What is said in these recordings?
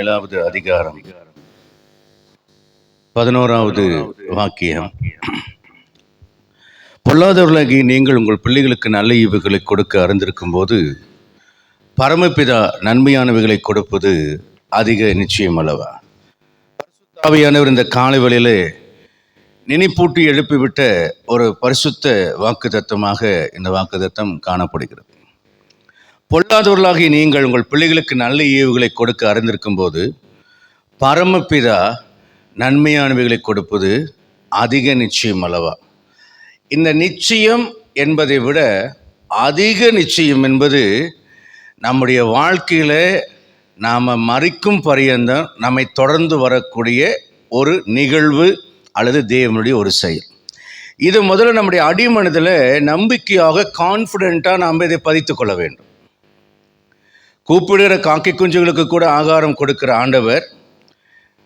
ஏழாவது அதிகாரம். பதினோராவது வாக்கியம். பொல்லாதவர்களாகி நீங்கள் உங்கள் பிள்ளைகளுக்கு நல்ல ஈவுகளை கொடுக்க அறிந்திருக்கும் போது பரமபிதா நன்மையானவைகளை கொடுப்பது அதிக நிச்சயம் அல்லவா? ஆவியானவர் இந்த காலை வேளையிலே நினைப்பூட்டி எழுப்பிவிட்ட ஒரு பரிசுத்த வாக்குத்தத்தமாக இந்த வாக்குத்தத்தம் காணப்படுகிறது. பொல்லாதவர்களாகி நீங்கள் உங்கள் பிள்ளைகளுக்கு நல்ல ஈவுகளை கொடுக்க அறிந்திருக்கும் போது பரமபிதா நன்மையானவைகளை கொடுப்பது அதிக நிச்சயம் அல்லவா? இந்த நிச்சயம் என்பதை விட அதிக நிச்சயம் என்பது நம்முடைய வாழ்க்கையில் நாம் மறிக்கும் பரியந்தம் நம்மை தொடர்ந்து வரக்கூடிய ஒரு நிகழ்வு அல்லது தேவனுடைய ஒரு செயல். இது முதல்ல நம்முடைய அடிமனதில் நம்பிக்கையாக கான்ஃபிடெண்ட்டாக நாம் இதை பதித்து கொள்ள வேண்டும். கூப்பிடுகிற காக்கை குஞ்சுகளுக்கு கூட ஆகாரம் கொடுக்கிற ஆண்டவர்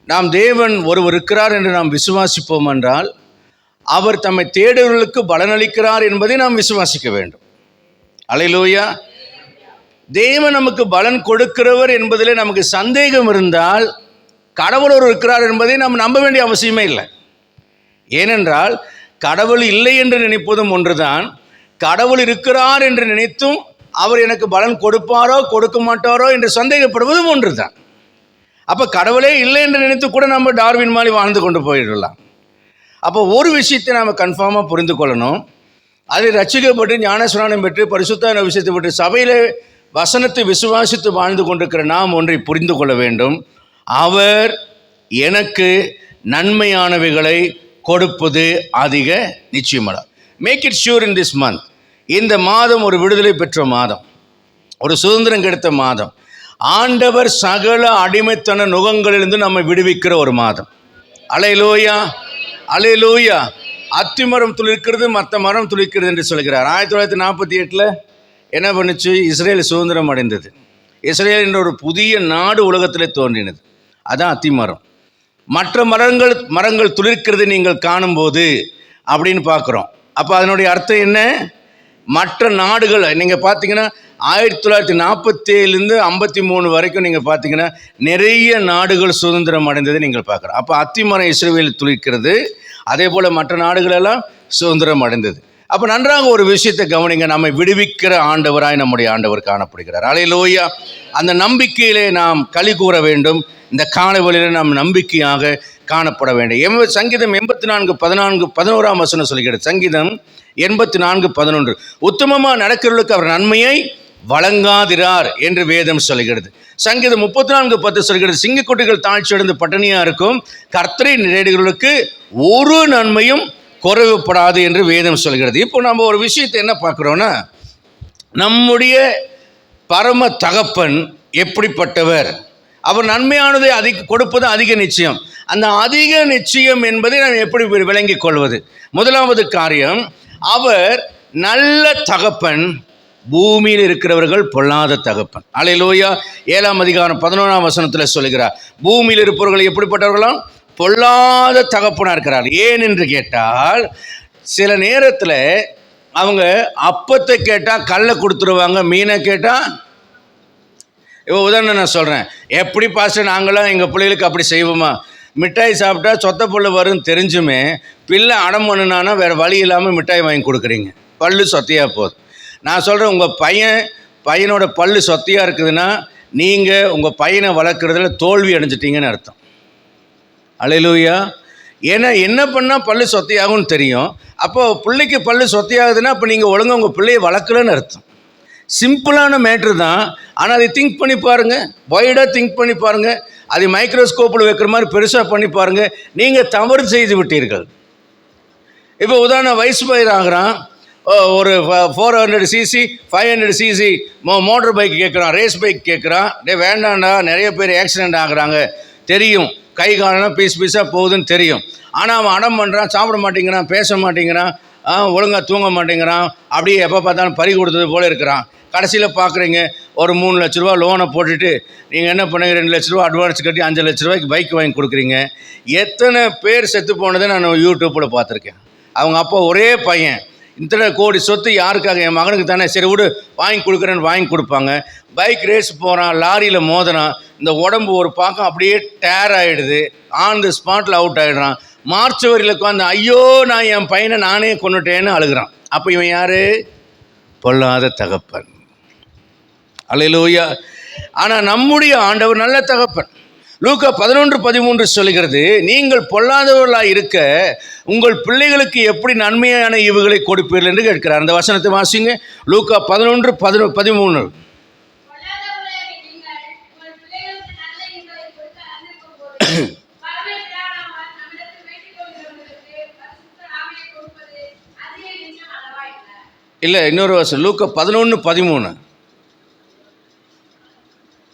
நாம் தேவன் ஒருவர் இருக்கிறார் என்று நாம் விசுவாசிப்போம் என்றால் அவர் தம்மை தேடுவர்களுக்கு பலனளிக்கிறார் என்பதை நாம் விசுவாசிக்க வேண்டும். அலையிலூயா. தேவன் நமக்கு பலன் கொடுக்கிறவர் என்பதில் நமக்கு சந்தேகம் இருந்தால் கடவுள் ஒரு இருக்கிறார் என்பதை நாம் நம்ப வேண்டிய அவசியமே இல்லை. ஏனென்றால் கடவுள் இல்லை என்று நினைப்பதும் ஒன்றுதான் கடவுள் இருக்கிறார் என்று நினைத்தும் அவர் எனக்கு பலன் கொடுப்பாரோ கொடுக்க மாட்டாரோ என்று சந்தேகப்படுவதும் ஒன்று தான் அப்போ கடவுளே இல்லை என்று நினைத்து கூட நம்ம டார்வின் மாதிரி வாழ்ந்து கொண்டு போயிடலாம். அப்போ ஒரு விஷயத்தை நாம் கன்ஃபார்மாக புரிந்து கொள்ளணும். அதை ரசிக்கப்பட்டு ஞானஸ்நானம் பெற்று பரிசுத்தான விஷயத்தை பெற்று சபையில் வசனத்தை விசுவாசித்து வாழ்ந்து கொண்டிருக்கிற நாம் ஒன்றை புரிந்து கொள்ள வேண்டும். அவர் எனக்கு நன்மையானவைகளை கொடுப்பது அதிக நிச்சயமடா. Make it sure in this month இந்த மாதம் ஒரு விடுதலை பெற்ற மாதம். ஒரு சுதந்திரம் கிடைத்த மாதம். ஆண்டவர் சகல அடிமைத்தன நுகங்களிலிருந்து நம்மை விடுவிக்கிற ஒரு மாதம். அலையிலோயா அலையிலோயா. அத்தி மரம் துளிர்க்கிறது மற்ற மரம் துளிக்கிறது என்று சொல்கிறார். ஆயிரத்தி தொள்ளாயிரத்தி நாற்பத்தி எட்டில் என்ன பண்ணுச்சு? இஸ்ரேல் சுதந்திரம் அடைந்தது. இஸ்ரேல் என்ற ஒரு புதிய நாடு உலகத்தில் தோன்றினது. அதான் அத்தி மரம். மற்ற மரங்கள் மரங்கள் துளிர்க்கிறது நீங்கள் காணும்போது அப்படின்னு பார்க்குறோம். அப்போ அதனுடைய அர்த்தம் என்ன? மற்ற நாடுகள் நீங்கள் பார்த்தீங்கன்னா ஆயிரத்தி தொள்ளாயிரத்தி நாற்பத்தேழுலேருந்து ஐம்பத்தி மூணு வரைக்கும் நீங்கள் பார்த்தீங்கன்னா நிறைய நாடுகள் சுதந்திரம் அடைந்ததை நீங்கள் பார்க்குறோம் அப்போ அத்திமரம் இஸ்ரேல் துளிக்கிறது அதே போல் மற்ற நாடுகளெல்லாம் சுதந்திரம் அடைந்தது. அப்போ நன்றாக ஒரு விஷயத்தை கவனிங்க. நம்மை விடுவிக்கிற ஆண்டவராய் நம்முடைய ஆண்டவர் காணப்படுகிறார். அலையிலோயா அந்த நம்பிக்கையிலே நாம் களி கூற வேண்டும். இந்த காணவழியில் நாம் நம்பிக்கையாக காணப்பட வேண்டும். எம் சங்கீதம் எண்பத்தி நான்கு பதினான்கு பதினோராம் வசனம் சொல்கிறது. சங்கீதம் எண்பத்தி நான்கு பதினொன்று. உத்தமமாக நடக்கிறவர்களுக்கு அவர் நன்மையை வழங்காதிரார் என்று வேதம் சொல்கிறது. சங்கீதம் முப்பத்தி நான்கு பத்து சொல்கிறது. சிங்கக்குட்டிகள் தாழ்ச்சி அடைந்து பட்டினியாக இருக்கும். கர்த்தரை நேடுகளுக்கு ஒரு நன்மையும் குறைவுப்படாது என்று வேதம் சொல்கிறது. இப்போ நம்ம ஒரு விஷயத்தை என்ன பார்க்குறோன்னா நம்முடைய பரம தகப்பன் எப்படிப்பட்டவர்? அவர் நன்மையானதை அதிக கொடுப்பது அதிக நிச்சயம். அந்த அதிக நிச்சயம் என்பதை நாம் எப்படி விளங்கிக் கொள்வது? முதலாவது காரியம் அவர் நல்ல தகப்பன் பூமியில் இருக்கிறவர்கள் பொல்லாத தகப்பன். அலையிலோயா ஏழாம் அதிகாரம் பதினொன்றாம் வசனத்தில் சொல்கிறார் பூமியில் இருப்பவர்கள் எப்படிப்பட்டவர்களாம்? பொல்லாத தகப்பனாக இருக்கிறார். ஏன் என்று கேட்டால் சில நேரத்தில் அவங்க அப்பத்தை கேட்டால் கல்லை கொடுத்துருவாங்க மீனை கேட்டால் இப்போ உதாரணம் நான் சொல்கிறேன் எப்படி பாஸ்டர் நாங்களாம் எங்கள் பிள்ளைகளுக்கு அப்படி செய்வோமா? மிட்டாய் சாப்பிட்டா சொத்த புள்ள வரும்னு தெரிஞ்சுமே பிள்ளை அடம் பண்ணுனானா வேறு வழி இல்லாமல் மிட்டாய் வாங்கி கொடுக்குறீங்க. பல்லு சொத்தையாக போகுது நான் சொல்கிறேன் உங்கள் பையன் பையனோட பல்லு சொத்தையாக இருக்குதுன்னா நீங்கள் உங்கள் பையனை வளர்க்குறதுல தோல்வி அடைஞ்சிட்டீங்கன்னு அர்த்தம். அலையிலூயா. ஏன்னா என்ன பண்ணால் பல்லு சொத்தையாகும்னு தெரியும். அப்போது பிள்ளைக்கு பல்லு சொத்தையாகுதுன்னா அப்போ நீங்கள் ஒழுங்காக உங்கள் பிள்ளையை வளர்க்கலன்னு அர்த்தம். சிம்பிளான மேட்ரு தான். ஆனால் அதை திங்க் பண்ணி பாருங்கள் வைடாக திங்க் பண்ணி பாருங்கள் அதை மைக்ரோஸ்கோப்பில் வைக்கிற மாதிரி பெருசாக பண்ணி பாருங்கள் நீங்கள் தவறு செய்து விட்டீர்கள். இப்போ உதாரணம் வயசு பயிர் ஆகிறான். ஒரு four hundred CC five hundred CC mo motor bike கேட்குறான் ரேஸ் பைக் கேட்குறான் டே வேண்டாண்டா நிறைய பேர் ஆக்சிடெண்ட் ஆகுறாங்க. தெரியும். கை காலெல்லாம் பீஸ் பீஸாக போகுதுன்னு தெரியும். ஆனால் அவன் அடம் பண்ணுறான் சாப்பிட மாட்டேங்கிறான் பேச மாட்டேங்கிறான் ஒழுங்காக தூங்க மாட்டேங்கிறான் அப்படியே எப்போ பார்த்தாலும் பறி கொடுத்தது போல் இருக்கிறான். கடைசியில் பார்க்குறீங்க ஒரு மூணு லட்ச ரூபா லோனை போட்டுட்டு நீங்கள் என்ன பண்ணுங்க ரெண்டு லட்ச ரூபா அட்வான்ஸ் கட்டி அஞ்சு லட்ச ரூபாய்க்கு பைக் வாங்கி கொடுக்குறீங்க. எத்தனை பேர் செத்து போனதை நான் யூடியூப்பில் பார்த்துருக்கேன். அவங்க அப்பா ஒரே பையன். இத்தனை கோடி சொத்து யாருக்காக? என் மகனுக்கு தானே. சரி விடு வாங்கி கொடுக்குறேன்னு வாங்கி கொடுப்பாங்க. பைக் ரேஸ் போகிறான் லாரியில் மோதினான் இந்த உடம்பு ஒரு பாக்கம் அப்படியே டேர் ஆகிடுது ஆன் தி ஸ்பாட்டில் அவுட் ஆகிடுறான் மார்ச் வரையில் உட்காந்து ஐயோ நான் என் பையனை நானே கொண்டுட்டேன்னு அழுகிறான். அப்போ இவன் யார்? பொல்லாத தகப்பன். அல்லையிலூயா ஆனால் நம்முடைய ஆண்டவர் நல்ல தகப்பன். லூக்கா பதினொன்று பதிமூன்று சொல்கிறது நீங்கள் பொல்லாதவர்களாக இருக்க உங்கள் பிள்ளைகளுக்கு எப்படி நன்மையான ஈவுகளை கொடுப்பீர்கள்? என்று கேட்கிறார். அந்த வசனத்தை வாசிங்க. லூக்கா பதினொன்று பதினொ பதிமூணு. பொல்லாதவர்களே நீங்கள் உங்கள் பிள்ளைகளுக்கு நல்ல ஈவுகளை கொடுக்க அறிந்திருக்கும்போது, பரமபிதாவானவர் நம்மிடத்தில் வேண்டிக் கொள்கிறவர்களுக்கு பரிசுத்த ஆவியை கொடுப்பது அதிக நிச்சயம் அல்லவா என்றார். இல்லை இன்னொரு வசனம் லூக்கா பதினொன்று பதிமூணு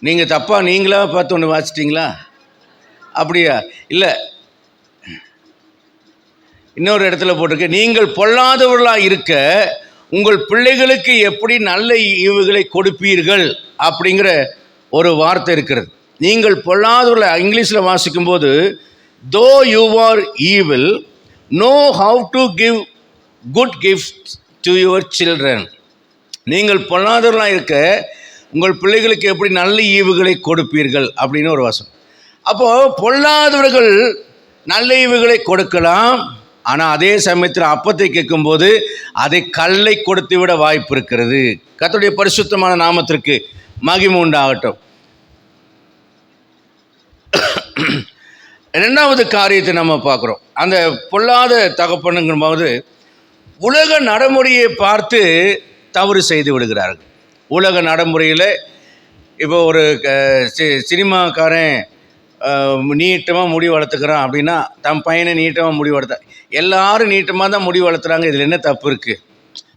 நீங்கள் தப்பாக நீங்களாக பார்த்து ஒன்று வாசிட்டீங்களா அப்படியா? இல்லை. இன்னொரு இடத்துல போட்டிருக்கு. நீங்கள் பொல்லாதவர்களாக இருக்க உங்கள் பிள்ளைகளுக்கு எப்படி நல்ல ஈவுகளை கொடுப்பீர்கள்? அப்படிங்கிற ஒரு வார்த்தை இருக்கிறது. நீங்கள் பொல்லாதவர்களை இங்கிலீஷில் வாசிக்கும்போது though you are evil know how to give good gift to your children நீங்கள் பொல்லாதவர்களாக இருக்க உங்கள் பிள்ளைகளுக்கு எப்படி நல்ல ஈவுகளை கொடுப்பீர்கள் அப்படின்னு ஒரு வசனம். அப்போது பொல்லாதவர்கள் நல்ல ஈவுகளை கொடுக்கலாம். ஆனால் அதே சமயத்தில் அப்பத்தை கேட்கும்போது அதை கல்லை கொடுத்து விட வாய்ப்பு இருக்கிறது. கத்துடைய பரிசுத்தமான நாமத்திற்கு மகிமை உண்டாகட்டும். ரெண்டாவது காரியத்தை நம்ம பார்க்குறோம். அந்த பொல்லாத தகப்பனுங்கும் போது உலக நடைமுறையை பார்த்து தவறு செய்து விடுகிறார்கள். உலக நடைமுறையில் இப்போ ஒரு க- சி- சினிமாக்காரன் நீட்டமாக முடி வளர்த்துக்கிறான் அப்படின்னா தன் பையனை நீட்டமாக முடி வளர்த்த எல்லாரும் நீட்டமாக தான் முடி வளர்த்துறாங்க. இதில் என்ன தப்பு இருக்குது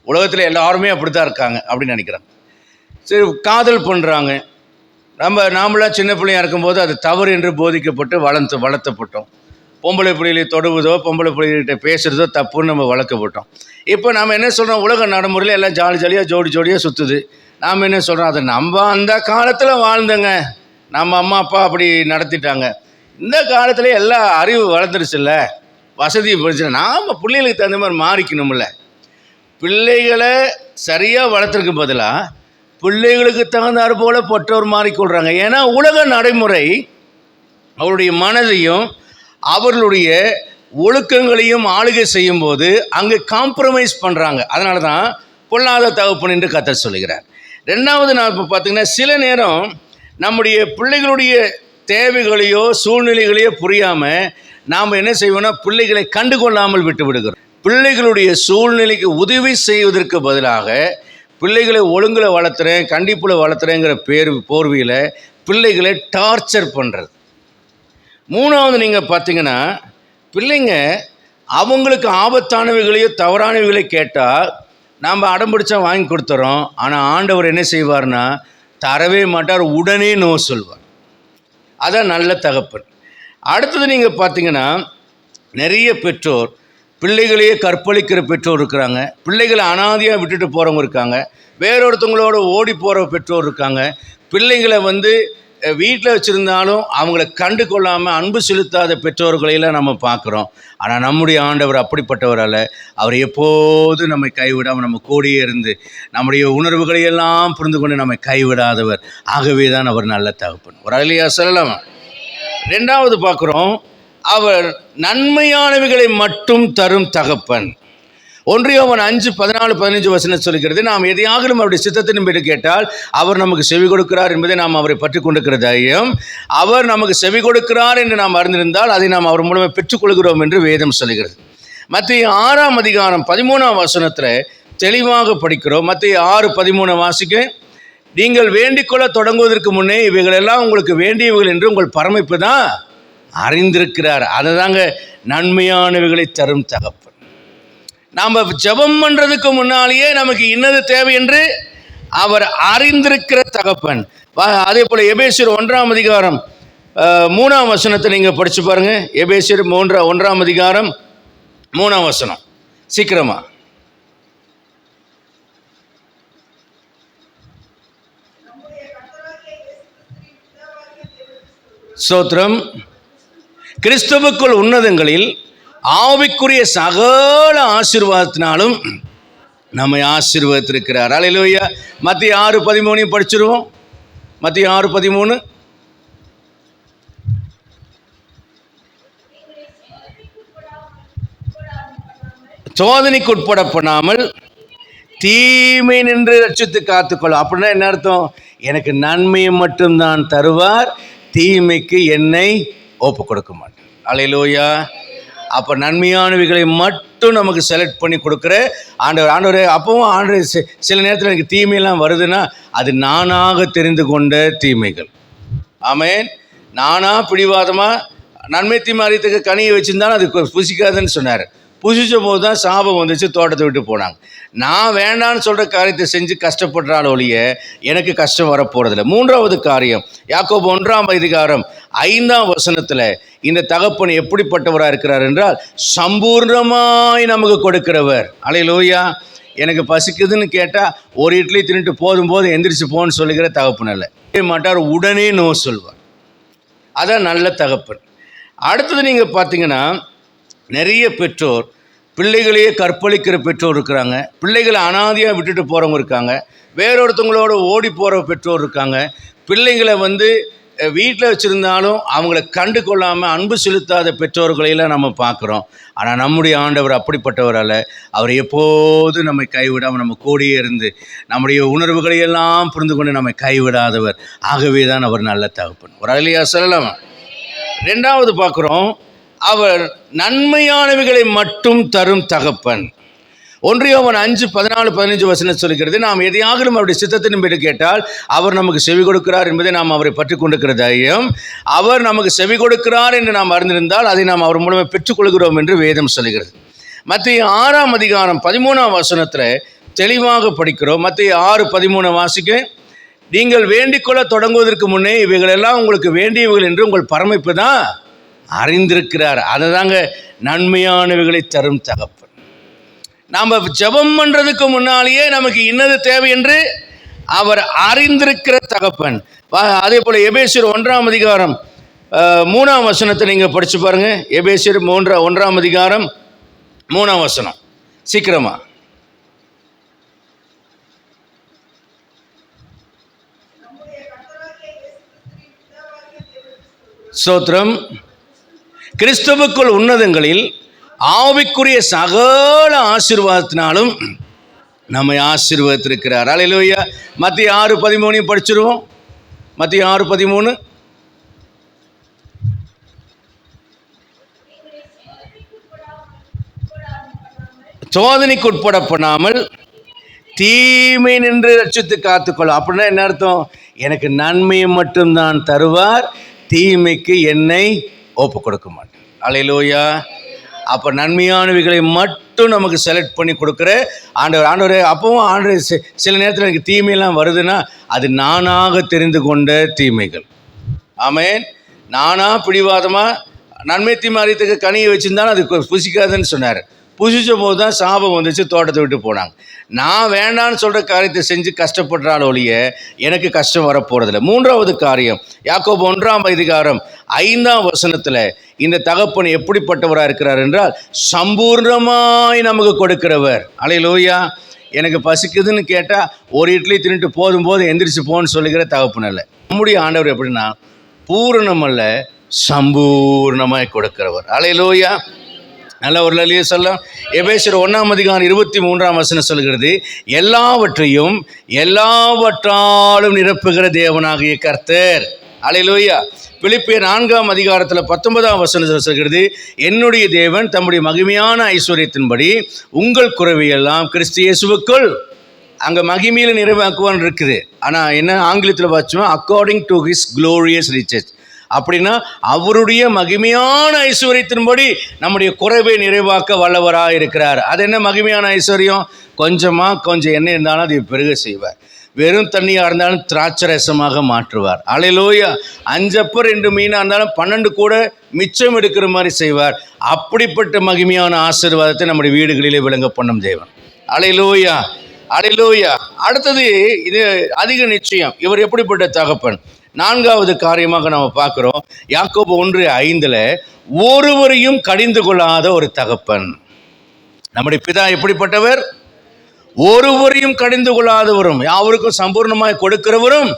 உலகத்தில் எல்லாருமே அப்படி தான் இருக்காங்க அப்படின்னு நினைக்கிறாங்க சரி காதல் பண்ணுறாங்க நம்ம நாமளாக சின்ன பிள்ளையா இருக்கும்போது அது தவறு என்று போதிக்கப்பட்டு வளர்த்து வளர்த்தப்பட்டோம். பொம்பளை பிள்ளைகளை தொடுவதோ பொம்பளை பிள்ளைகிட்ட பேசுகிறதோ தப்புன்னு நம்ம வளர்க்கப்பட்டோம். இப்போ நாம் என்ன சொல்கிறோம் உலக நடைமுறையில் எல்லாம் ஜாலி ஜாலியாக ஜோடி ஜோடியாக சுற்றுது நாம் என்ன சொல்கிறோம் அதை நம்ம அந்த காலத்தில் வாழ்ந்தோங்க. நம்ம அம்மா அப்பா அப்படி நடத்திட்டாங்க. இந்த காலத்தில் எல்லா அறிவு வளர்ந்துருச்சுல்ல? வசதி போயிடுச்சு நாம் பிள்ளைகளுக்கு தகுந்த மாதிரி மாறிக்கணும்ல. பிள்ளைகளை சரியாக வளர்த்துறதுக்கு பதிலாக பிள்ளைகளுக்கு தகுந்தாற் போல் பெற்றோர் மாறிக்கொள்கிறாங்க ஏன்னா உலக நடைமுறை அவருடைய மனதையும் அவர்களுடைய ஒழுக்கங்களையும் ஆளுகை செய்யும்போது அங்கே காம்ப்ரமைஸ் பண்ணுறாங்க அதனால தான் பொல்லாத தகப்பன் என்று கத்த சொல்லுகிறார். ரெண்டாவது நான் இப்போ பார்த்தீங்கன்னா சில நேரம் நம்முடைய பிள்ளைகளுடைய தேவைகளையோ சூழ்நிலைகளையோ புரியாமல் நாம் என்ன செய்வோம்னா பிள்ளைகளை கண்டு கொள்ளாமல் விட்டு விடுகிறோம். பிள்ளைகளுடைய சூழ்நிலைக்கு உதவி செய்வதற்கு பதிலாக பிள்ளைகளை ஒழுங்கில் வளர்த்துறேன் கண்டிப்பில் வளர்த்துறேங்கிற பேர் போர்வையில் பிள்ளைகளை டார்ச்சர் பண்ணுறது மூணாவது நீங்கள் பார்த்தீங்கன்னா பிள்ளைங்க அவங்களுக்கு ஆபத்தானவைகளையோ தவறானவைகளை கேட்டால் நாம் அடம் பிடிச்சா வாங்கி கொடுத்துறோம். ஆனால் ஆண்டவர் என்ன செய்வார்னா தரவே மாட்டார் உடனே நோ சொல்வார். அதான் நல்ல தகப்பன். அடுத்தது நீங்கள் பார்த்தீங்கன்னா நிறைய பெற்றோர் பிள்ளைகளையே கற்பழிக்கிற பெற்றோர் இருக்கிறாங்க. பிள்ளைகளை அனாதையாக விட்டுட்டு போகிறவங்க இருக்காங்க. வேறொருத்தவங்களோட ஓடி போகிற பெற்றோர் இருக்காங்க. பிள்ளைங்களை வந்து வீட்டில் வச்சுருந்தாலும் அவங்கள கண்டு கொள்ளாமல் அன்பு செலுத்தாத பெற்றோர்களையெல்லாம் நம்ம பார்க்குறோம். ஆனால் நம்முடைய ஆண்டவர் அப்படிப்பட்டவர் அல்ல. அவர் எப்போதும் நம்மை கைவிடாமல் நம்ம கூடியே இருந்து நம்முடைய உணர்வுகளை எல்லாம் புரிந்து கொண்டு நம்மை கைவிடாதவர். ஆகவே தான் அவர் நல்ல தகப்பன். ஒரு அலையா சொல்லலாம்? ரெண்டாவது பார்க்குறோம். அவர் நன்மையானவைகளை மட்டும் தரும் தகப்பன். ஒன்றியவன் அஞ்சு பதினாலு பதினஞ்சு வசனம் சொல்கிறது நாம் எதையாகிலும் அவருடைய சித்தத்தின் பேர் கேட்டால் அவர் நமக்கு செவி கொடுக்கிறார் என்பதை நாம் அவரை பற்றி கொண்டிருக்கிற தைரியம் அவர் நமக்கு செவி கொடுக்கிறார் என்று நாம் அறிந்திருந்தால் அதை நாம் அவர் மூலமாக பெற்றுக்கொள்கிறோம் என்று வேதம் சொல்கிறது. மத்திய ஆறாம் அதிகாரம் பதிமூணாம் வசனத்தில் தெளிவாக படிக்கிறோம். மத்திய ஆறு பதிமூணு வாசிக்க நீங்கள் வேண்டிக்கொள்ள தொடங்குவதற்கு முன்னே இவைகளெல்லாம் உங்களுக்கு வேண்டியவைகள் என்று உங்கள் பரமைப்பு தான் அறிந்திருக்கிறார். அதுதாங்க நன்மையானவைகளை தரும் தகப்பு. நாம் ஜெபம் பண்ணுறதுக்கு முன்னாலேயே நமக்கு இன்னது தேவை என்று அவர் அறிந்திருக்கிற தகப்பன். அதே போல் எபேசியர் ஒன்றாம் அதிகாரம் மூணாம் வசனத்தை நீங்கள் படித்து பாருங்கள் எபேசியர் மூன்றா ஒன்றாம் அதிகாரம் மூணாம் வசனம். சீக்கிரமா. ஸ்தோத்திரம். கிறிஸ்துவுக்குள் உன்னதங்களில் ஆவிக்குரிய சகல ஆசீர்வாதத்தினாலும் நம்மை ஆசீர்வதித்திருக்கிறார். அலையிலோயா மத்திய ஆறு பதிமூணையும் படிச்சிருவோம். மத்திய ஆறு பதிமூணு. சோதனைக்கு உட்பட பண்ணாமல் தீமை நின்று ரட்சித்து காத்துக்கொள்ளும். அப்படின்னா என்ன அர்த்தம்? எனக்கு நன்மையை மட்டும்தான் தருவார் தீமைக்கு என்னை ஒப்பு கொடுக்க மாட்டேன் அலையிலோயா அப்போ நன்மையானவைகளை மட்டும் நமக்கு செலக்ட் பண்ணி கொடுக்குற ஆண்டவர். ஆண்டவர் அப்பவும் ஆண்டவர் சில நேரத்தில் எனக்கு தீமையெல்லாம் வருதுன்னா அது நானாக தெரிந்து கொண்ட தீமைகள். ஆமேன். நானாக பிடிவாதமாக நன்மை தீமை அறியத்துக்கு கனியை வச்சுருந்தாலும் அது புசிக்காதுன்னு சொன்னார். புசிச்ச போது தான் சாபம் வந்துச்சு தோட்டத்தை விட்டு போனாங்க. நான் வேண்டான்னு சொல்கிற காரியத்தை செஞ்சு கஷ்டப்படுறாள் ஒழிய எனக்கு கஷ்டம் வரப்போகிறதில்ல மூன்றாவது காரியம் யாக்கோபு ஒன்றாம் அதிகாரம் ஐந்தாம் வசனத்தில் இந்த தகப்பன் எப்படிப்பட்டவராக இருக்கிறார் என்றால் சம்பூர்ணமாய் நமக்கு கொடுக்கிறவர். அலையிலோயா. எனக்கு பசிக்குதுன்னு கேட்டால் ஒரு இட்லி தின்னுட்டு போதும் போதும் எந்திரிச்சு போன்னு சொல்லுகிற தகப்பன் இல்லை மாட்டார் உடனே நோ சொல்வார். அதான் நல்ல தகப்பன். அடுத்தது நீங்கள் பார்த்தீங்கன்னா நிறைய பெற்றோர் பிள்ளைகளையே கற்பழிக்கிற பெற்றோர் இருக்கிறாங்க. பிள்ளைகளை அனாதையாக விட்டுட்டு போகிறவங்க இருக்காங்க. வேறொருத்தவங்களோட ஓடி போகிற பெற்றோர் இருக்காங்க. பிள்ளைங்களை வந்து வீட்டில் வச்சுருந்தாலும் அவங்கள கண்டு கொள்ளாமல் அன்பு செலுத்தாத பெற்றோர்களையெல்லாம் நம்ம பார்க்குறோம். ஆனால் நம்முடைய ஆண்டவர் அப்படிப்பட்டவர் அல்ல அவர் எப்போதும் நம்மை கைவிடாமல் நம்ம கூடியே இருந்து நம்முடைய உணர்வுகளை எல்லாம் புரிந்து கொண்டு நம்மை கைவிடாதவர். ஆகவே தான் அவர் நல்ல தகப்பன். ஒரு அதுலையா சொல்லலாம்? ரெண்டாவது பார்க்குறோம். அவர் நன்மையானவைகளை மட்டும் தரும் தகப்பன். ஒன்றியவன் அஞ்சு பதினாலு பதினஞ்சு வசனம் சொல்கிறது நாம் எதையாகிலும் அவருடைய சித்தத்தின் பேர் கேட்டால் அவர் நமக்கு செவி கொடுக்கிறார் என்பதை நாம் அவரை பற்றி கொண்டிருக்கிற தைரியம். அவர் நமக்கு செவி கொடுக்கிறார் என்று நாம் அறிந்திருந்தால் அதை நாம் அவர் மூலமாக பெற்றுக்கொள்கிறோம் என்று வேதம் சொல்கிறது. மத்திய ஆறாம் அதிகாரம் பதிமூணாம் வசனத்தில் தெளிவாக படிக்கிறோம். மத்திய ஆறு பதிமூணு வாசிக்க நீங்கள் வேண்டிக்கொள்ள தொடங்குவதற்கு முன்னே இவைகளெல்லாம் உங்களுக்கு வேண்டியவைகள் என்று உங்கள் பரமைப்பு தான். அறிந்திருக்கிறார். அதை தாங்க நன்மையானவைகளை தரும் தகப்பன். நாம் ஜெபம் பண்ணுறதுக்கு முன்னாலேயே நமக்கு இன்னது தேவை என்று அவர் அறிந்திருக்கிற தகப்பன். அதே போல் எபேசியர் ஒன்றாம் அதிகாரம் மூணாம் வசனத்தை நீங்கள் படித்து பாருங்க. எபேசியர் மூன்றா ஒன்றாம் அதிகாரம் மூணாம் வசனம். சீக்கிரமா. ஸ்தோத்திரம். கிறிஸ்துவுக்குள் உன்னதங்களில் ஆவிக்குரிய சகல ஆசீர்வாதத்தினாலும் நம்மை ஆசீர்வதித்திருக்கிறார். அலையிலோயா மத்திய ஆறு பதிமூணையும் படிச்சிருவோம். மத்திய ஆறு பதிமூணு. சோதனைக்கு உட்பட பண்ணாமல் தீமை நின்று ரட்சித்து காத்துக்கொள்ளும். அப்படின்னா என்ன அர்த்தம்? எனக்கு நன்மையை மட்டும்தான் தருவார். தீமைக்கு என்னை ஒப்பு கொடுக்க மாட்டேன். அலையிலோயா. அப்போ நன்மையானவைகளை மட்டும் நமக்கு செலக்ட் பண்ணி கொடுக்குற ஆண்டவர். ஆண்டவர் அப்பவும் ஆண்டவர் சில நேரத்தில் எனக்கு தீமையெல்லாம் வருதுன்னா அது நானாக தெரிந்து கொண்ட தீமைகள். ஆமேன். நானாக பிடிவாதமாக நன்மை தீமை அறியத்துக்கு கனியை வச்சுருந்தாலும் அது கு- புசிக்காதுன்னு சொன்னார். புசிச்ச போது தான் சாபம் வந்துச்சு தோட்டத்தை விட்டு போனாங்க. நான் வேண்டான்னு சொல்கிற காரியத்தை செஞ்சு கஷ்டப்படுறாள் ஒழிய எனக்கு கஷ்டம் வரப்போகிறதில்ல மூன்றாவது காரியம் யாக்கோபு ஒன்றாம் அதிகாரம் ஐந்தாம் வசனத்தில் இந்த தகப்பன் எப்படிப்பட்டவராக இருக்கிறார் என்றால் சம்பூர்ணமாய் நமக்கு கொடுக்கிறவர். அலையிலோயா. எனக்கு பசிக்குதுன்னு கேட்டால் ஒரு இட்லி தின்னுட்டு போதும் போதும் எந்திரிச்சு போன்னு சொல்லுகிற தகப்பன் அல்ல. நம்முடைய ஆண்டவர் எப்படின்னா பூரணம் அல்ல சம்பூர்ணமாய் கொடுக்கிறவர். அலையிலோயா. நல்ல ஒரு லலிய சொல்ல எபேசர் ஒன்றாம் அதிகாரம் இருபத்தி மூன்றாம் வசனம் சொல்கிறது எல்லாவற்றையும் எல்லாவற்றாலும் நிரப்புகிற தேவனாகிய கர்த்தர். அலையிலோயா. பிலிப்பிய நான்காம் அதிகாரத்தில் பத்தொன்பதாம் வசனத்தில் சொல்கிறது என்னுடைய தேவன் தம்முடைய மகிமையான ஐஸ்வர்யத்தின்படி உங்கள் குறைவையெல்லாம் கிறிஸ்து இயேசுவுக்குள் அங்கே மகிமையில் நிறைவாக்குவான் இருக்குது. ஆனால் என்ன ஆங்கிலத்தில் பார்த்தோம் according to his glorious riches. அப்படின்னா அவருடைய மகிமையான ஐஸ்வர்யத்தின்படி நம்முடைய குறைவை நிறைவாக்க வல்லவராக இருக்கிறார். அது என்ன மகிமையான ஐஸ்வர்யம்? கொஞ்சமாக கொஞ்சம் என்ன இருந்தாலும் அதை பெருக செய்வார். வெறும் தண்ணியாக இருந்தாலும் திராட்சை ரசமாக மாற்றுவார். அலையிலோயா அஞ்சப்போ ரெண்டு மீனாக இருந்தாலும் பன்னெண்டு கூட மிச்சம் எடுக்கிற மாதிரி செய்வார். அப்படிப்பட்ட மகிமையான ஆசீர்வாதத்தை நம்முடைய வீடுகளிலே விளங்க பண்ணும் தேவன். அலையிலோயா அலையிலோயா. அடுத்தது இது அதிக நிச்சயம். இவர் எப்படிப்பட்ட தகப்பன்? நான்காவது காரியமாக நம்ம பார்க்குறோம். யாக்கோபு ஒன்று ஐந்தில் ஒருவரையும் கடிந்து கொள்ளாத ஒரு தகப்பன். நம்முடைய பிதா எப்படிப்பட்டவர்? ஒருவரையும் கடிந்து கொள்ளாதவரும் யாவருக்கும் சம்பூர்ணமாய் கொடுக்கிறவரும்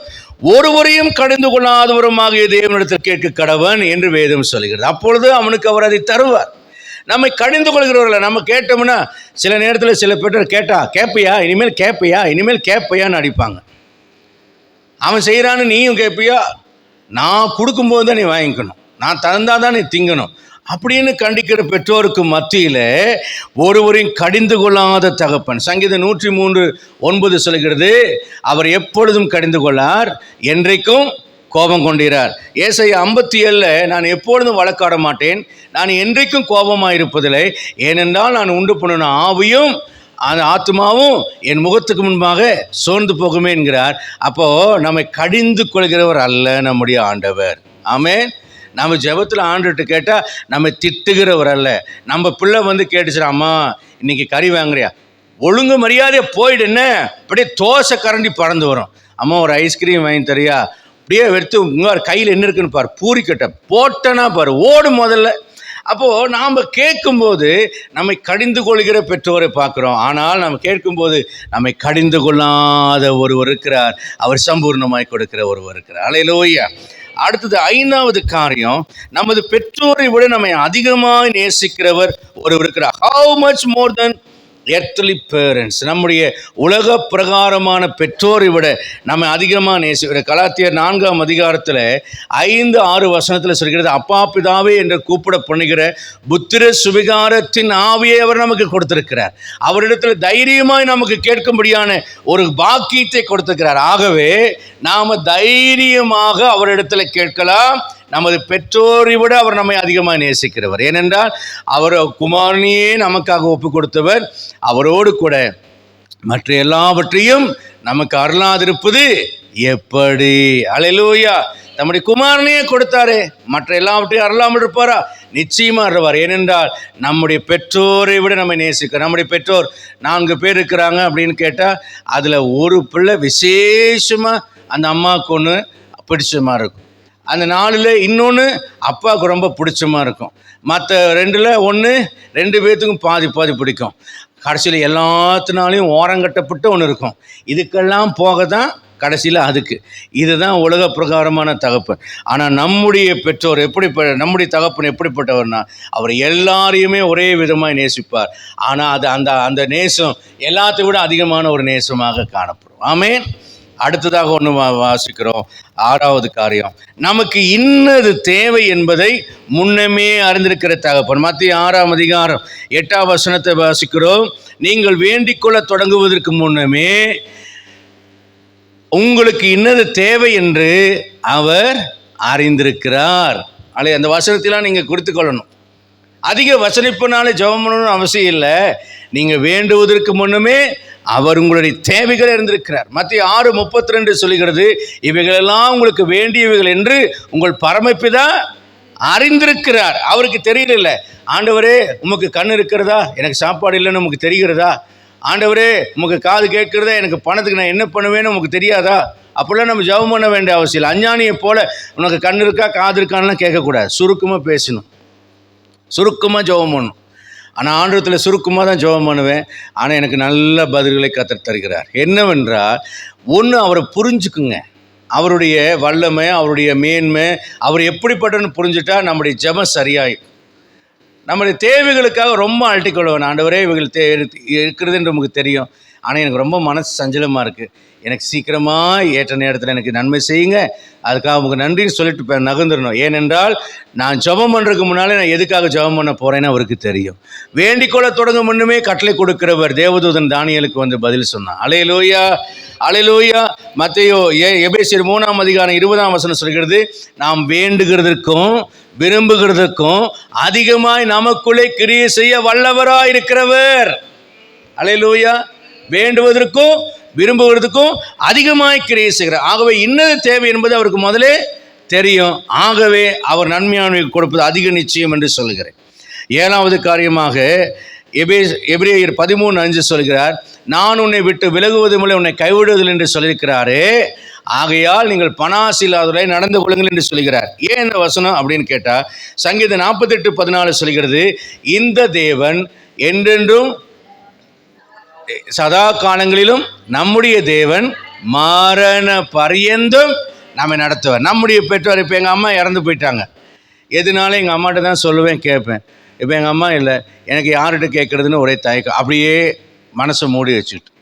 ஒருவரையும் கடிந்து கொள்ளாதவருமாகிய தேவனிடத்தில் கேட்க கடவன் என்று வேதம் சொல்கிறது. அப்பொழுது அவனுக்கு அவர் அதை தருவார். நம்மை கடிந்து கொள்கிறவர்களை நம்ம கேட்டோம்னா சில நேரத்தில் சில பேர் கேட்டா கேட்பியா இனிமேல் கேட்பியா இனிமேல் கேட்பையான்னு அடிப்பாங்க. அவன் செய்கிறான்னு நீயும் கேட்பியா நான் கொடுக்கும்போது தான் நீ வாங்கிக்கணும். நான் தந்தால் தான் நீ திங்கணும். அப்படின்னு கண்டிக்கிற பெற்றோருக்கு மத்தியில் ஒருவரையும் கடிந்து கொள்ளாத தகப்பன் சங்கீதம் நூற்றி மூன்று ஒன்பது சொல்கிறது அவர் எப்பொழுதும் கடிந்து கொள்ளார் என்றைக்கும் கோபம் கொண்டிருக்கிறார் ஏசை ஐம்பத்தி ஏழில் நான் எப்பொழுதும் வழக்காட மாட்டேன் நான் என்றைக்கும் கோபமாக இருப்பதில்லை ஏனென்றால் நான் உண்டு பண்ணின ஆவியும் அந்த ஆத்மாவும் என் முகத்துக்கு முன்பாக சோர்ந்து போகுமே என்கிறார். அப்போது நம்மை கடிந்து கொள்கிறவர் அல்ல நம்முடைய ஆண்டவர். ஆமேன். நம்ம ஜெபத்தில் ஆண்டுட்டு கேட்டால் நம்ம திட்டுகிறவர் அல்ல. நம்ம பிள்ளை வந்து கேட்டுச்சுடா அம்மா இன்னைக்கு கறி வாங்குறியா? ஒழுங்கு மரியாதையை போயிடு என்ன? அப்படியே தோசை கரண்டி பறந்து வரும். அம்மா ஒரு ஐஸ்கிரீம் வாங்கி தரியா? அப்படியே எடுத்து உங்க கையில் என்ன இருக்குன்னு பாரு பூரிக்கட்டை போட்டனா பாரு ஓடு முதல்ல. அப்போது நாம் கேட்கும்போது நம்மை கடிந்து கொள்கிற பெற்றோரை பார்க்குறோம். ஆனால் நம்ம கேட்கும்போது நம்மை கடிந்து கொள்ளாத ஒருவர் இருக்கிறார். அவர் சம்பூர்ணமாய் கொடுக்கிற ஒருவர் இருக்கிறார். அலையிலோயா அடுத்தது ஐந்தாவது காரியம் நமது பெற்றோரை விட நம்மை அதிகமாக நேசிக்கிறவர் ஒருவர் இருக்கிறார். How much more than earthly parents நம்முடைய உலக பிரகாரமான பெற்றோரை விட நம்ம அதிகமாக நேசிக்கிற கலாத்தியர் நான்காம் அதிகாரத்தில் ஐந்து ஆறு வசனத்தில் சொல்கிறது அப்பா பிதாவே என்று கூப்பிட பண்ணுகிற புத்திர சுவிகாரத்தின் ஆவியை அவர் நமக்கு கொடுத்திருக்கிறார். அவரிடத்தில் தைரியமாய் நமக்கு கேட்கும்படியான ஒரு பாக்கியத்தை கொடுத்திருக்கிறார். ஆகவே நாம் தைரியமாக அவரிடத்தில் கேட்கலாம் நமது பெற்றோரை விட அவர் நம்மை அதிகமாக நேசிக்கிறவர். ஏனென்றால் அவர் குமாரனையே நமக்காக ஒப்பு கொடுத்தவர் அவரோடு கூட மற்ற எல்லாவற்றையும் நமக்கு அருளாதிருப்பது எப்படி? அலையிலூயா. தம்முடைய குமாரனையே கொடுத்தாரே. மற்ற எல்லாவற்றையும் அருளாமல் இருப்பாரா? நிச்சயமா இருவார் ஏனென்றால் நம்முடைய பெற்றோரை விட நம்ம நேசிக்கிறோம் நம்முடைய பெற்றோர் நான்கு பேர் இருக்கிறாங்க அப்படின்னு கேட்டால் அதில் ஒரு பிள்ளை விசேஷமாக அந்த அம்மாவுக்கு ஒன்று பிடிச்ச மாதிரி இருக்கும். அந்த நாலில் இன்னொன்று அப்பாவுக்கு ரொம்ப பிடிச்சமாக இருக்கும். மற்ற ரெண்டில் ஒன்று ரெண்டு பேர்த்துக்கும் பாதி பாதி பிடிக்கும். கடைசியில் எல்லாத்தினாலையும் ஓரங்கட்டப்பட்டு ஒன்று இருக்கும். இதுக்கெல்லாம் போக தான் கடைசியில் அதுக்கு. இதுதான் உலக பிரகாரமான தகப்பன் ஆனால் நம்முடைய பெற்றோர் எப்படி நம்முடைய தகப்பன் எப்படிப்பட்டவர்னா அவர் எல்லாரையுமே ஒரே விதமாக நேசிப்பார். ஆனால் அது அந்த அந்த நேசம் எல்லாத்தை விட அதிகமான ஒரு நேசமாக காணப்படும். ஆமேன். அடுத்ததாக ஒன்று வாசிக்கிறோம். ஆறாவது காரியம். நமக்கு இன்னது தேவை என்பதை முன்னமே அறிந்திருக்கிற தகப்பன். மத்திய ஆறாம் அதிகாரம் எட்டாம் வசனத்தை வாசிக்கிறோம். நீங்கள் வேண்டிக்கொள்ள தொடங்குவதற்கு முன்னமே உங்களுக்கு இன்னது தேவை என்று அவர் அறிந்திருக்கிறார். அல்ல அந்த வசனத்திலாம் நீங்கள் குறித்து கொள்ளணும். அதிக வசனிப்புனாலே ஜெபம் பண்ணணும்னு அவசியம் இல்லை. நீங்கள் வேண்டுவதற்கு முன்னமே அவர் உங்களுடைய தேவைகள் இருந்திருக்கிறார் மத்திய ஆறு முப்பத்தி ரெண்டு சொல்லுகிறது இவைகளெல்லாம் உங்களுக்கு வேண்டியவைகள் என்று உங்கள் பரமைப்பிதா அறிந்திருக்கிறார். அவருக்கு தெரியல ஆண்டவரே உமக்கு கண் இருக்கிறதா? எனக்கு சாப்பாடு இல்லைன்னு உமக்கு தெரிகிறதா? ஆண்டவரே உமக்கு காது கேட்கிறதா? எனக்கு பணத்துக்கு நான் என்ன பண்ணுவேன்னு உமக்கு தெரியாதா? அப்படிலாம் நம்ம ஜெபம் பண்ண வேண்டிய அவசியம் இல்லை. அஞ்ஞானியை போல உனக்கு கண் இருக்கா காது இருக்கான்லாம் கேட்கக்கூடாது. சுருக்கமாக பேசணும். சுருக்கமாக ஜெபம் பண்ணணும். ஆனால் ஆண்டத்தில் சுருக்கமாக தான் ஜெபம் பண்ணுவேன். ஆனால் எனக்கு நல்ல பதில்களை கற்றுத் தருகிறார். என்னவென்றால் ஒன்று அவரை புரிஞ்சுக்குங்க. அவருடைய வல்லமை அவருடைய மேன்மை அவர் எப்படிப்பட்டன்னு புரிஞ்சுட்டா நம்முடைய ஜெபம் சரியாயிடும் நம்முடைய தேவைகளுக்காக ரொம்ப அழட்டிக்கொள்வேன் ஆண்டவரே இவர்கள் தே இருக்கிறது என்று நமக்கு தெரியும். ஆனால் எனக்கு ரொம்ப மனசு சஞ்சலமாக இருக்குது எனக்கு சீக்கிரமாக ஏற்ற நேரத்தில் எனக்கு நன்மை செய்யுங்க. அதுக்காக உங்களுக்கு நன்றின்னு சொல்லிட்டு இப்போ நகர்ந்துடணும். ஏனென்றால் நான் ஜெபம் பண்ணுறதுக்கு முன்னாலே நான் எதுக்காக ஜெபம் பண்ண போகிறேன்னு அவருக்கு தெரியும். வேண்டிக்கொள்ள தொடங்கும் முன்னுமே கட்டளை கொடுக்கிறவர் தேவதூதன் தானியலுக்கு வந்து பதில் சொன்னான். Hallelujah hallelujah. மத்தையோ ஏ எபேசியர் மூணாம் அதிகாரம் இருபதாம் வசனம் சொல்கிறது நாம் வேண்டுகிறதற்கும் விரும்புகிறதற்கும் அதிகமாய் நமக்குள்ளே கிரியை செய்ய வல்லவராக இருக்கிறவர் அலையலோயா. வேண்டுவதற்கும் விரும்புவதற்கும் அதிகமாய் கிரியை செய்கிறார். ஆகவே இன்னது தேவை என்பது அவருக்கு முதலே தெரியும். ஆகவே அவர் நன்மையானவை கொடுப்பது அதிக நிச்சயம் என்று சொல்கிறேன் ஏழாவது காரியமாக எபே எபிரேயர் பதிமூணு அஞ்சு சொல்கிறார் நான் உன்னை விட்டு விலகுவது மூலம் உன்னை கைவிடுவதில் என்று சொல்லியிருக்கிறாரே. ஆகையால் நீங்கள் பணாசு இல்லாதவரை நடந்து கொள்ளுங்கள் என்று சொல்கிறார். ஏன் இந்த வசனம் அப்படின்னு கேட்டால் சங்கீதம் நாற்பத்தெட்டு பதினாலு சொல்கிறது இந்த தேவன் என்றென்றும் சதா காலங்களிலும் நம்முடைய தேவன் மரண பரியந்தும் நம்ம நடத்துவார். நம்முடைய பெற்றோர் இப்போ எங்கள் அம்மா இறந்து போயிட்டாங்க. எதுனாலும் எங்கள் அம்மாட்ட தான் சொல்லுவேன் கேட்பேன். இப்போ எங்கள் அம்மா இல்லை எனக்கு யார்கிட்ட கேட்குறதுன்னு ஒரே தயக்கம். அப்படியே மனசை மூடி வச்சுக்கிட்டு.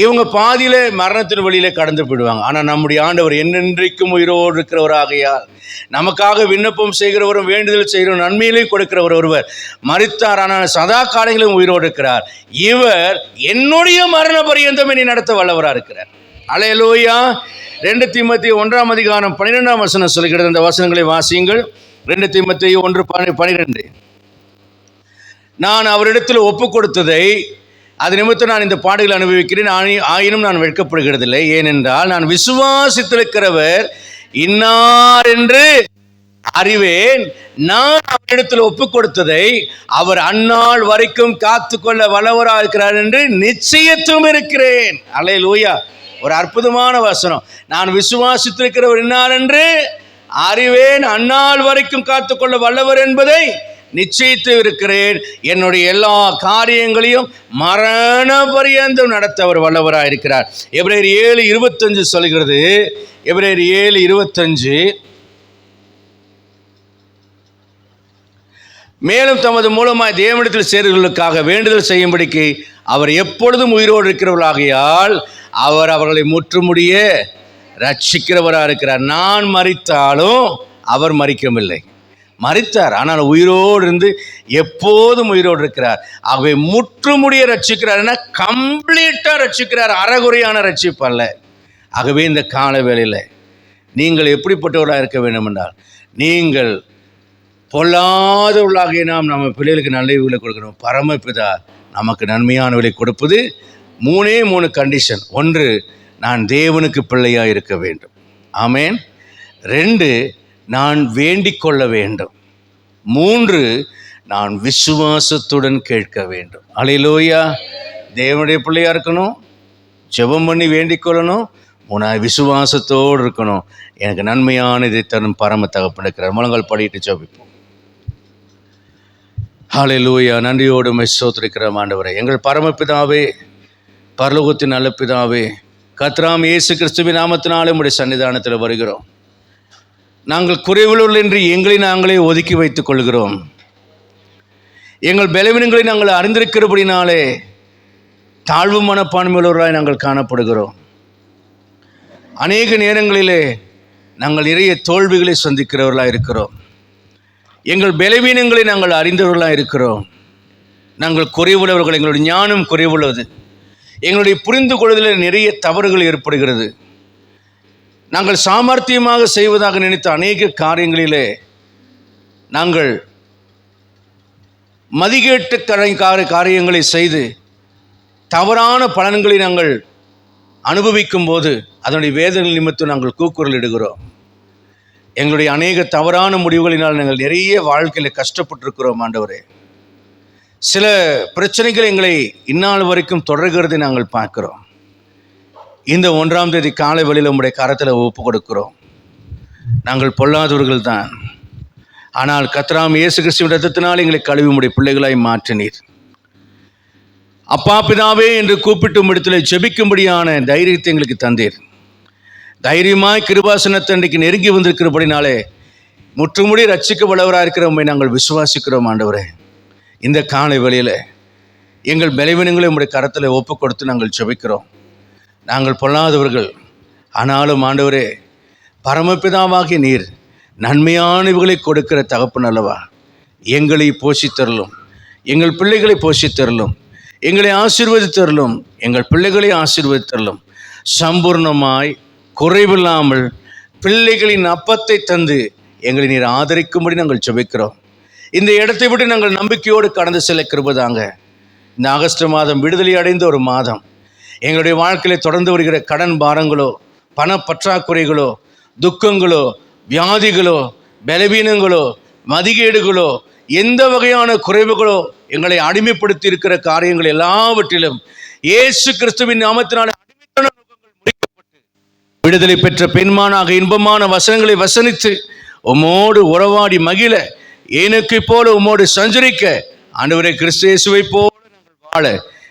இவங்க பாதியில மரணத்தின் வழியில கடந்து போயிடுவாங்க. ஆனால் நம்முடைய ஆண்டவர் என்னென்றைக்கும் உயிரோடு இருக்கிறவராகையால் நமக்காக விண்ணப்பம் செய்கிறவரும் வேண்டுதல் செய்கிறவரும் நன்மையிலையும் கொடுக்கிறவர் ஒருவர். மறித்தார் ஆனால் சதா காலங்களிலும் உயிரோடு இருக்கிறார். இவர் என்னுடைய மரண பரியந்தம் இனி நடத்த வல்லவராக இருக்கிறார். அலையலோயா ரெண்டு தீமத்தி ஒன்றாம் அதிகாரம் பன்னிரெண்டாம் வசனம் சொல்கிறது. அந்த வசனங்களை வாசியுங்கள். ரெண்டு தீமத்தி ஒன்று பனி பனிரெண்டு. நான் அவரிடத்தில் ஒப்பு கொடுத்ததை அது நிமித்தம் நான் இந்த பாடுகளை அனுபவிக்கிறேன். ஆயினும் நான் வெட்கப்படுகிறதில்லை. ஏனென்றால் நான் விசுவாசித்திருக்கிறவர் இன்னார் என்று அறிவேன். நான் அவரிடத்தில் ஒப்பு கொடுத்ததை அவர் அந்நாள் வரைக்கும் காத்துக்கொள்ள வல்லவரா இருக்கிறார் என்று நிச்சயத்தும் இருக்கிறேன். அலை லூயா ஒரு அற்புதமான வசனம். நான் விசுவாசித்திருக்கிறவர் இன்னார் என்று அறிவேன். அந்நாள் வரைக்கும் காத்துக்கொள்ள வல்லவர் என்பதை நிச்சயித்து இருக்கிறேன். என்னுடைய எல்லா காரியங்களையும் மரண பரியந்தம் நடத்த அவர் வல்லவராக இருக்கிறார். எப்ரேர் ஏழு இருபத்தஞ்சு சொல்கிறது. எப்ரேர் ஏழு இருபத்தஞ்சு. மேலும் தமது மூலமாய் தேவனிடத்தில் சேருகளுக்காக வேண்டுதல் செய்யும்படிக்கு அவர் எப்பொழுதும் உயிரோடு இருக்கிறவர்களாகையால் அவர் அவர்களை முற்றுமுடிய ரட்சிக்கிறவராக இருக்கிறார். நான் மறித்தாலும் அவர் மறிக்கவில்லை மறித்தார். ஆனால் உயிரோடு இருந்து எப்போதும் உயிரோடு இருக்கிறார். ஆகவே முற்றுமுடிய ரட்சிக்கிறார் கம்ப்ளீட்டாக ரட்சிக்கிறார். அறகுறையான ரட்சிப்பு அல்ல. ஆகவே இந்த கால வேளையில் நீங்கள் எப்படிப்பட்டவர்களாக இருக்க வேண்டும் என்றால் நீங்கள் பொல்லாதவர்களாகிய நாம் நம்ம பிள்ளைகளுக்கு நல்ல விலை கொடுக்கணும் பரமபிதா நமக்கு நன்மையான விலை கொடுப்பது மூணே மூணு கண்டிஷன் ஒன்று நான் தேவனுக்கு பிள்ளையாக இருக்க வேண்டும். ஆமேன். ரெண்டு நான் வேண்டிக் கொள்ள வேண்டும். மூன்று நான் விசுவாசத்துடன் கேட்க வேண்டும். அலையிலோயா. தேவனுடைய பிள்ளையா இருக்கணும். ஜெபம் பண்ணி வேண்டிக் கொள்ளணும். மூணாவது விசுவாசத்தோடு இருக்கணும். எனக்கு நன்மையான இதை தரும் பரம தகப்பன் இருக்கிறார். முழங்கால் படிட்டு ஜபிப்போம். ஹாலை லூயா நன்றியோடு மெஸ்ஸோத்திருக்கிற ஆண்டவரை. எங்கள் பரமபிதாவே பரலோகத்தின் நல்ல பிதாவே கத்ராம் இயேசு கிறிஸ்துவின் நாமத்தினாலே உடைய சன்னிதானத்தில் வருகிறோம். நாங்கள் குறைவுள்ளவர்கள் என்று எங்களை நாங்களே ஒதுக்கி வைத்துக் கொள்கிறோம். எங்கள் பலவீனங்களை நாங்கள் அறிந்திருக்கிறபடினாலே தாழ்வு மனப்பான்மையுள்ளவர்களாய் நாங்கள் காணப்படுகிறோம். அநேக நேரங்களிலே நாங்கள் நிறைய தோல்விகளை சந்திக்கிறவர்களாக இருக்கிறோம். எங்கள் பலவீனங்களை நாங்கள் அறிந்தவர்களாக இருக்கிறோம். நாங்கள் குறைவுள்ளவர்கள் எங்களுடைய ஞானம் குறைவுள்ளது. எங்களுடைய புரிந்து கொள்வதில் நிறைய தவறுகள் ஏற்படுகிறது. நாங்கள் சாமர்த்தியமாக செய்வதாக நினைத்த அநேக காரியங்களிலே நாங்கள் மதிகேட்டு கரை- காரியங்களை செய்து தவறான பலன்களை நாங்கள் அனுபவிக்கும் போது அதனுடைய வேதனை நிமித்தம் நாங்கள் கூக்குரல் இடுகிறோம். எங்களுடைய அநேக தவறான முடிவுகளினால் நாங்கள் நிறைய வாழ்க்கையில் கஷ்டப்பட்டிருக்கிறோம் ஆண்டவரே. சில பிரச்சனைகள் எங்களை இந்நாள் வரைக்கும் தொடர்கிறதை நாங்கள் பார்க்கிறோம். இந்த ஒன்றாம் தேதி காலை வழியில் உங்களுடைய கரத்தில் ஒப்பு கொடுக்கிறோம். நாங்கள் பொல்லாதவர்கள் தான். ஆனால் கத்ராம் இயேசு கிறிஸ்துவின் ரத்தத்தினால் எங்களை கழுவி உடைய பிள்ளைகளாய் மாற்றினீர். அப்பா பிதாவே என்று கூப்பிட்டும் இடத்துல ஜெபிக்கும்படியான தைரியத்தை எங்களுக்கு தந்தீர். தைரியமாய் கிருபாசனத்தை நெருங்கி வந்திருக்கிறபடினாலே முற்றுமுடி ரட்சிக்க வல்லவராக இருக்கிற உண்மை நாங்கள் விசுவாசிக்கிறோம் ஆண்டவரே. இந்த காலை வழியில் எங்கள் பலவீனங்களை உங்களுடைய கரத்தில் ஒப்பு கொடுத்து நாங்கள் ஜெபிக்கிறோம். நாங்கள் பொல்லாதவர்கள். ஆனாலும் ஆண்டவரே பரமபிதாவாகிய நீர் நன்மையானவைகளை கொடுக்கிற தகப்பன் அல்லவா? எங்களை போஷித்தரலும் எங்கள் பிள்ளைகளை போஷித்தரலும் எங்களை ஆசீர்வதித்தரலும் எங்கள் பிள்ளைகளை ஆசீர்வதித்தரலும் சம்பூர்ணமாய் குறைவில்லாமல் பிள்ளைகளின் அப்பத்தை தந்து எங்களை நீர் ஆதரிக்கும்படி நாங்கள் ஜெபிக்கிறோம். இந்த இடத்தை விட்டு நாங்கள் நம்பிக்கையோடு கடந்து செல்ல கிருபதாங்க. இந்த ஆகஸ்ட் மாதம் விடுதலை அடைந்த ஒரு மாதம். எங்களுடைய வாழ்க்கையில் தொடர்ந்து வருகிற கடன் பாரங்களோ பணப்பற்றாக்குறைகளோ துக்கங்களோ வியாதிகளோ பலவீனங்களோ மதிகேடுகளோ எந்த வகையான குறைவுகளோ எங்களை அடிமைப்படுத்தி இருக்கிற காரியங்கள் எல்லாவற்றிலும் இயேசு கிறிஸ்துவின் நாமத்தினால் விடுதலை பெற்ற பெண்மானாக இன்பமான வசனங்களை வசனித்து உம்மோடு உறவாடி மகிழ எனக்கு போல உமோடு சஞ்சரிக்க ஆண்டவரே கிறிஸ்து இயேசுவை போல நாங்கள் வாழ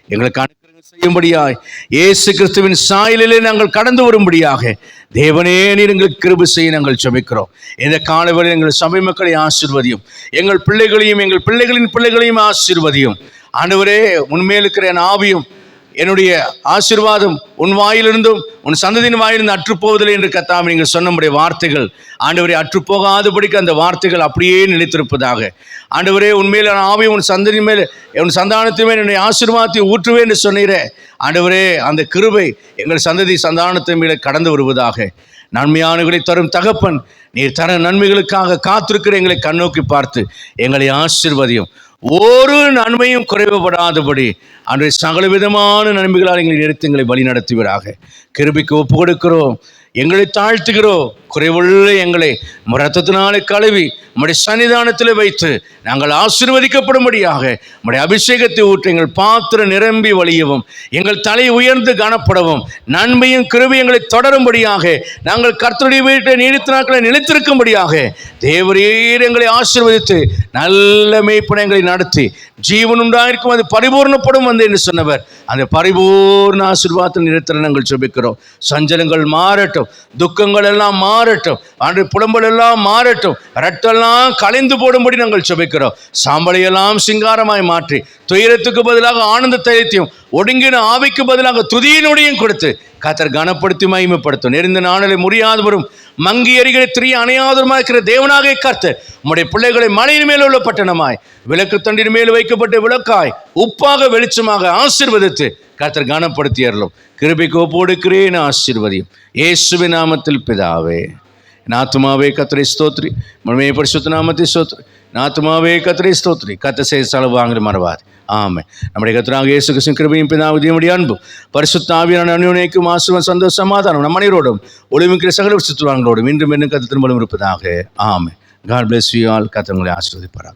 எங்களுக்கு செய்யும்படியாய் இயேசு கிறிஸ்துவின் சாயலிலே நாங்கள் கடந்து வரும்படியாக தேவனே நீர் எங்களுக்கு கிருபு செய்ய நாங்கள் ஜெபிக்கிறோம். இந்த காலவரை எங்கள் சபை மக்களை ஆசிர்வதியும். எங்கள் பிள்ளைகளையும் எங்கள் பிள்ளைகளின் பிள்ளைகளையும் ஆசிர்வதியும். ஆண்டவரே உண்மையில் இருக்கிற என் ஆவியும் என்னுடைய ஆசீர்வாதம் உன் வாயிலிருந்தும் உன் சந்ததியின் வாயிலிருந்து அற்றுப்போவதில்லை என்று கத்தாம நீங்கள் சொன்னமுடைய வார்த்தைகள். ஆண்டவரே அற்றுப்போகாதபடிக்கு அந்த வார்த்தைகள் அப்படியே நிலைத்திருப்பதாக. ஆண்டவரே உண்மையில் நான் ஆவி உன் சந்ததியின் மேல் உன் சந்தானத்தின் மேல் என்னுடைய ஆசீர்வாதத்தை ஊற்றுவேன் என்று சொன்னீரே. ஆண்டவரே அந்த கிருபை எங்கள் சந்ததி சந்தானத்தின் மேலே கடந்து வருவதாக. நன்மையானவர்களை தரும் தகப்பன் நீர் தர நன்மைகளுக்காக காத்திருக்கிற எங்களை கண்ணோக்கி பார்த்து எங்களை ஆசிர்வதியும். ஒரு நன்மையும் குறைவுபடாதபடி அன்றைய சகல விதமான நன்மைகளால் எங்களை நிறுத்தி எங்களை வழி நடத்துவீராக கிருபிக்கு ஒப்பு கொடுக்கிறோம் எங்களை தாழ்த்துகிறோம். குறைவுள்ள எங்களை ரத்தத்தினாலே கழுவி நம்முடைய சன்னிதானத்தில் வைத்து நாங்கள் ஆசீர்வதிக்கப்படும்படியாக நம்முடைய அபிஷேகத்தை ஊற்று எங்கள் பாத்திரம் நிரம்பி வழியவும் எங்கள் தலை உயர்ந்து காணப்படவும் நன்மையும் கிருவி எங்களை தொடரும்படியாக நாங்கள் கர்த்தருடைய வீட்டை நீடித்த நாட்களை நிலைத்திருக்கும்படியாக தேவரீர் எங்களை ஆசீர்வதித்து நல்ல மேய்ப்பனை எங்களை நடத்தி ஜீவன் உண்டாயிருக்கும் அது பரிபூர்ணப்படும் வந்து என்று சொன்னவர். அந்த பரிபூர்ண ஆசீர்வாதத்தில் நிறுத்தல நாங்கள் ஜெபிக்கிறோம். சஞ்சலங்கள் மாறட்டும் துக்கங்கள் எல்லாம் மாறட்டும் அன்று புலம்பல் எல்லாம் மாறட்டும் ரட்டெல்லாம் கலைந்து போடும்படி நாங்கள் ஜெபிக்கிறோம். சாம்பலையெல்லாம் சிங்காரமாய் மாற்றி துயரத்துக்கு பதிலாக ஆனந்த தைரியத்தையும் ஒடுங்கின ஆவிக்கு பதிலாக துதியினுடையும் கொடுத்து கத்தர் கனப்படுத்தி மகிமைப்படுத்தும். நெருந்த நாணலை முடியாதவரும் மங்கி எறிகிற திரிய அணையாதவருமாய் இருக்கிற தேவனாக கர்த்தர் உம்முடைய பிள்ளைகளை மலையின் மேல் உள்ள பட்டணமாய் விளக்கு தண்டின் மேல் வைக்கப்பட்ட விளக்காய் உப்பாக வெளிச்சமாக ஆசிர்வதித்து கர்த்தர் கனப்படுத்தியறலும் கிருபிக்கு கிருபைக்கு ஒப்புடுக்கிறேன் ஆசீர்வதியும். இயேசுவின் நாமத்தில் பிதாவே. நாத்துமாவே கத்திரை ஸ்தோத்ரி முழுமே பரிசுத்த நாமத்தை ஸ்தோத்ரி நாத்துமாவே கத்திரை ஸ்தோத்ரி கத்த செய்த செலவு வாங்குற மறவாது ஆமே நம்முடைய கத்திராக இயேசு கிருஷ்ண கிருபையும் பிதாவுடைய அன்பு பரிசுத்தாவியான அனுனைக்கும் ஆசுவன் சந்தோஷ சமாதானம் நம்ம அனைவரோடும் ஒளிமிக்கிற சகல சுற்றுவாங்களோடும் இன்றும் இன்னும் கத்து திரும்பலும் இருப்பதாக ஆமை காட் பிளஸ் யூ ஆல் கத்தவங்களை ஆசிர்வதிப்பார்